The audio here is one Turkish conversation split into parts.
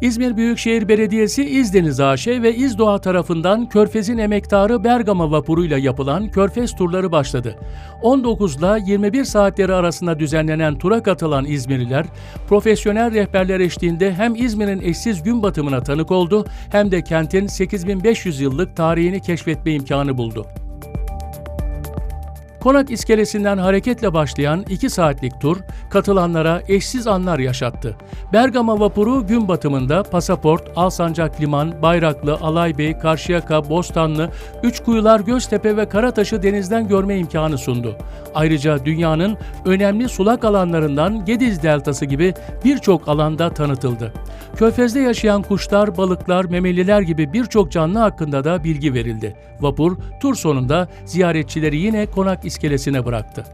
İzmir Büyükşehir Belediyesi İzdeniz AŞ ve İzdoğa tarafından Körfez'in emektarı Bergama vapuruyla yapılan Körfez turları başladı. 19 ile 21 saatleri arasında düzenlenen tura katılan İzmirliler, profesyonel rehberler eşliğinde hem İzmir'in eşsiz gün batımına tanık oldu hem de kentin 8500 yıllık tarihini keşfetme imkanı buldu. Konak iskelesinden hareketle başlayan 2 saatlik tur katılanlara eşsiz anlar yaşattı. Bergama vapuru gün batımında Pasaport, Alsancak Liman, Bayraklı, Alaybey, Karşıyaka, Bostanlı, Üçkuyular, Göztepe ve Karataş'ı denizden görme imkanı sundu. Ayrıca dünyanın önemli sulak alanlarından Gediz Deltası gibi birçok alanda tanıtıldı. Körfez'de yaşayan kuşlar, balıklar, memeliler gibi birçok canlı hakkında da bilgi verildi. Vapur tur sonunda ziyaretçileri yine konak iskelesine bıraktı.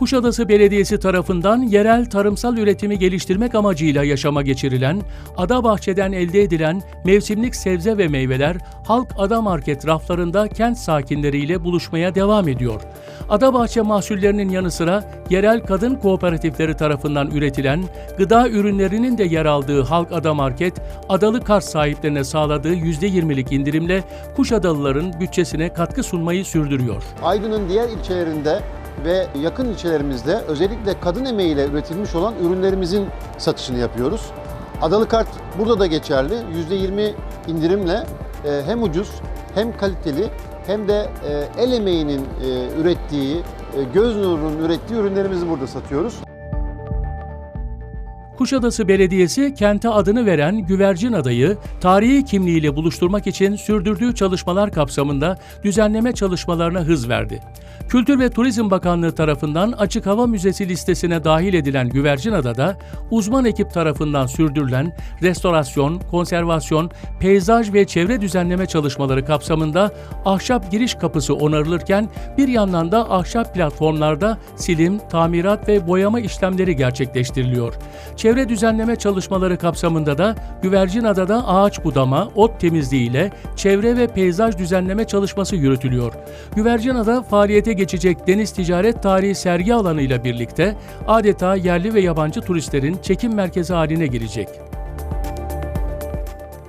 Kuşadası Belediyesi tarafından yerel tarımsal üretimi geliştirmek amacıyla yaşama geçirilen, ada bahçeden elde edilen mevsimlik sebze ve meyveler Halk Ada Market raflarında kent sakinleriyle buluşmaya devam ediyor. Ada bahçe mahsullerinin yanı sıra yerel kadın kooperatifleri tarafından üretilen gıda ürünlerinin de yer aldığı Halk Ada Market, adalı kart sahiplerine sağladığı %20'lik indirimle Kuşadalıların bütçesine katkı sunmayı sürdürüyor. Aydın'ın diğer ilçelerinde ve yakın ilçelerimizde özellikle kadın emeğiyle üretilmiş olan ürünlerimizin satışını yapıyoruz. Adalı kart burada da geçerli. %20 indirimle e, hem ucuz hem kaliteli hem de e, el emeğinin e, ürettiği, göz nurunun ürettiği ürünlerimizi burada satıyoruz. Kuşadası Belediyesi kente adını veren Güvercin Adayı tarihi kimliğiyle buluşturmak için sürdürdüğü çalışmalar kapsamında düzenleme çalışmalarına hız verdi. Kültür ve Turizm Bakanlığı tarafından Açık Hava Müzesi listesine dahil edilen Güvercin Adada, uzman ekip tarafından sürdürülen restorasyon, konservasyon, peyzaj ve çevre düzenleme çalışmaları kapsamında ahşap giriş kapısı onarılırken bir yandan da ahşap platformlarda silim, tamirat ve boyama işlemleri gerçekleştiriliyor. Çevre düzenleme çalışmaları kapsamında da Güvercin Adada ağaç budama, ot temizliği ile çevre ve peyzaj düzenleme çalışması yürütülüyor. Güvercin Ada faaliyete geçecek deniz ticaret tarihi sergi alanıyla birlikte adeta yerli ve yabancı turistlerin çekim merkezi haline gelecek.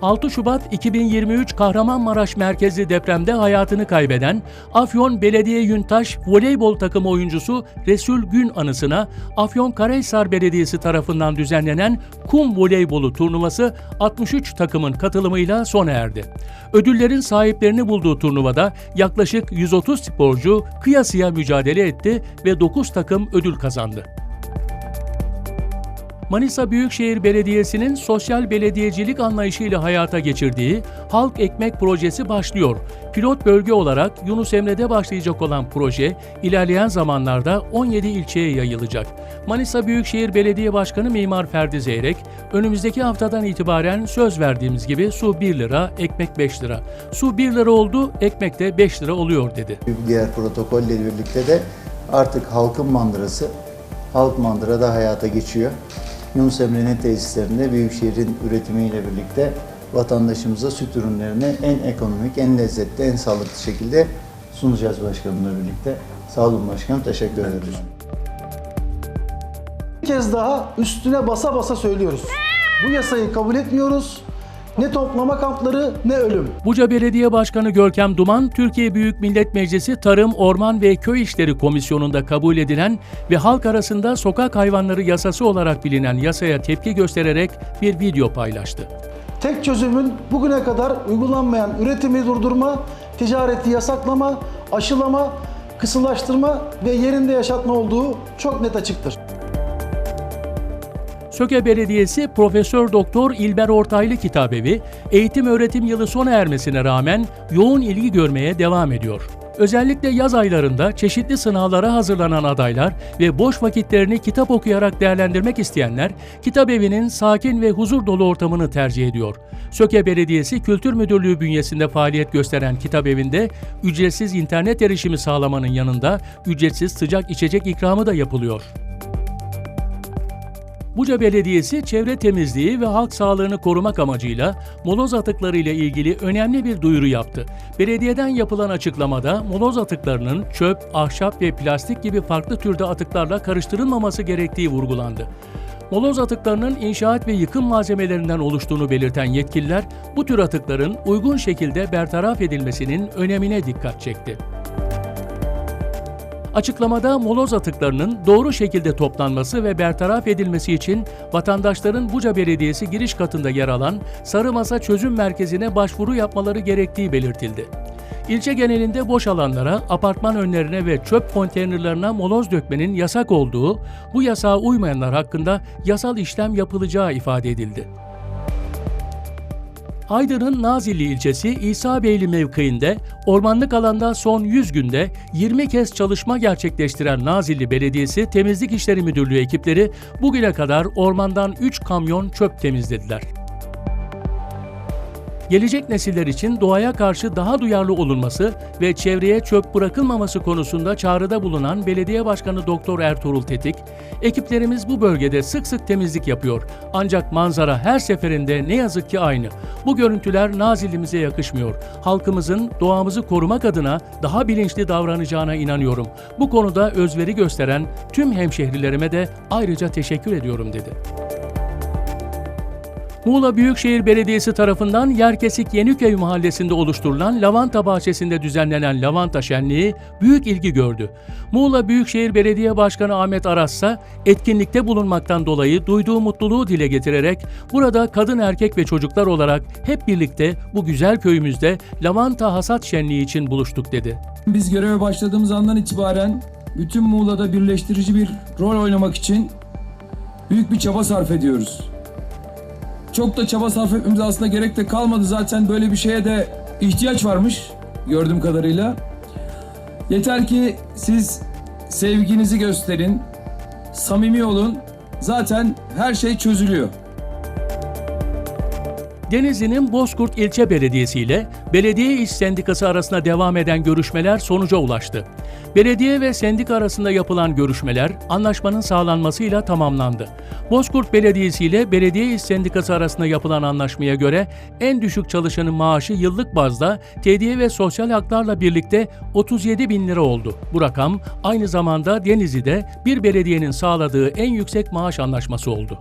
6 Şubat 2023 Kahramanmaraş merkezli depremde hayatını kaybeden Afyon Belediye Yuntaş voleybol takımı oyuncusu Resul Gün anısına Afyon Karahisar Belediyesi tarafından düzenlenen kum voleybolu turnuvası 63 takımın katılımıyla sona erdi. Ödüllerin sahiplerini bulduğu turnuvada yaklaşık 130 sporcu kıyasıya mücadele etti ve 9 takım ödül kazandı. Manisa Büyükşehir Belediyesi'nin sosyal belediyecilik anlayışıyla hayata geçirdiği Halk Ekmek Projesi başlıyor. Pilot bölge olarak Yunus Emre'de başlayacak olan proje ilerleyen zamanlarda 17 ilçeye yayılacak. Manisa Büyükşehir Belediye Başkanı Mimar Ferdi Zeyrek, önümüzdeki haftadan itibaren söz verdiğimiz gibi su 1 lira, ekmek 5 lira. Su 1 lira oldu, ekmek de 5 lira oluyor dedi. Diğer protokolle birlikte de artık halkın mandırası, halk mandıra da hayata geçiyor. Yunus Emre'nin tesislerinde Büyükşehir'in üretimiyle birlikte vatandaşımıza süt ürünlerini en ekonomik, en lezzetli, en sağlıklı şekilde sunacağız başkanımla birlikte. Sağ olun başkanım, teşekkür ederim. Bir kez daha üstüne basa basa söylüyoruz. Bu yasayı kabul etmiyoruz. Ne toplama kampları ne ölüm. Buca Belediye Başkanı Görkem Duman, Türkiye Büyük Millet Meclisi Tarım, Orman ve Köy İşleri Komisyonu'nda kabul edilen ve halk arasında sokak hayvanları yasası olarak bilinen yasaya tepki göstererek bir video paylaştı. Tek çözümün bugüne kadar uygulanmayan üretimi durdurma, ticareti yasaklama, aşılama, kısılaştırma ve yerinde yaşatma olduğu çok net açıktır. Söke Belediyesi Profesör Doktor İlber Ortaylı Kitabevi, eğitim öğretim yılı sona ermesine rağmen yoğun ilgi görmeye devam ediyor. Özellikle yaz aylarında çeşitli sınavlara hazırlanan adaylar ve boş vakitlerini kitap okuyarak değerlendirmek isteyenler kitap evinin sakin ve huzur dolu ortamını tercih ediyor. Söke Belediyesi Kültür Müdürlüğü bünyesinde faaliyet gösteren kitap evinde ücretsiz internet erişimi sağlamanın yanında ücretsiz sıcak içecek ikramı da yapılıyor. Buca Belediyesi çevre temizliği ve halk sağlığını korumak amacıyla moloz atıkları ile ilgili önemli bir duyuru yaptı. Belediyeden yapılan açıklamada moloz atıklarının çöp, ahşap ve plastik gibi farklı türde atıklarla karıştırılmaması gerektiği vurgulandı. Moloz atıklarının inşaat ve yıkım malzemelerinden oluştuğunu belirten yetkililer, bu tür atıkların uygun şekilde bertaraf edilmesinin önemine dikkat çekti. Açıklamada moloz atıklarının doğru şekilde toplanması ve bertaraf edilmesi için vatandaşların Buca Belediyesi giriş katında yer alan Sarı Masa Çözüm Merkezi'ne başvuru yapmaları gerektiği belirtildi. İlçe genelinde boş alanlara, apartman önlerine ve çöp konteynerlarına moloz dökmenin yasak olduğu, bu yasağa uymayanlar hakkında yasal işlem yapılacağı ifade edildi. Aydın'ın Nazilli ilçesi İsa Beyli mevkiinde ormanlık alanda son 100 günde 20 kez çalışma gerçekleştiren Nazilli Belediyesi Temizlik İşleri Müdürlüğü ekipleri bugüne kadar ormandan 3 kamyon çöp temizlediler. Gelecek nesiller için doğaya karşı daha duyarlı olunması ve çevreye çöp bırakılmaması konusunda çağrıda bulunan Belediye Başkanı Doktor Ertuğrul Tetik, ekiplerimiz bu bölgede sık sık temizlik yapıyor. Ancak manzara her seferinde ne yazık ki aynı. Bu görüntüler Nazilli'mize yakışmıyor. Halkımızın doğamızı korumak adına daha bilinçli davranacağına inanıyorum. Bu konuda özveri gösteren tüm hemşehrilerime de ayrıca teşekkür ediyorum dedi. Muğla Büyükşehir Belediyesi tarafından Yerkesik Yeniköy mahallesinde oluşturulan lavanta bahçesinde düzenlenen lavanta şenliği büyük ilgi gördü. Muğla Büyükşehir Belediye Başkanı Ahmet Aras'sa etkinlikte bulunmaktan dolayı duyduğu mutluluğu dile getirerek burada kadın erkek ve çocuklar olarak hep birlikte bu güzel köyümüzde lavanta hasat şenliği için buluştuk dedi. Biz göreve başladığımız andan itibaren bütün Muğla'da birleştirici bir rol oynamak için büyük bir çaba sarf ediyoruz. Çok da çaba sarf etmemiz aslında gerek de kalmadı zaten böyle bir şeye de ihtiyaç varmış gördüğüm kadarıyla. Yeter ki siz sevginizi gösterin, samimi olun. Zaten her şey çözülüyor. Denizli'nin Bozkurt İlçe Belediyesi ile Belediye İş Sendikası arasında devam eden görüşmeler sonuca ulaştı. Belediye ve sendika arasında yapılan görüşmeler anlaşmanın sağlanmasıyla tamamlandı. Bozkurt Belediyesi ile Belediye İş Sendikası arasında yapılan anlaşmaya göre en düşük çalışanın maaşı yıllık bazda tediye ve sosyal haklarla birlikte 37 bin lira oldu. Bu rakam aynı zamanda Denizli'de bir belediyenin sağladığı en yüksek maaş anlaşması oldu.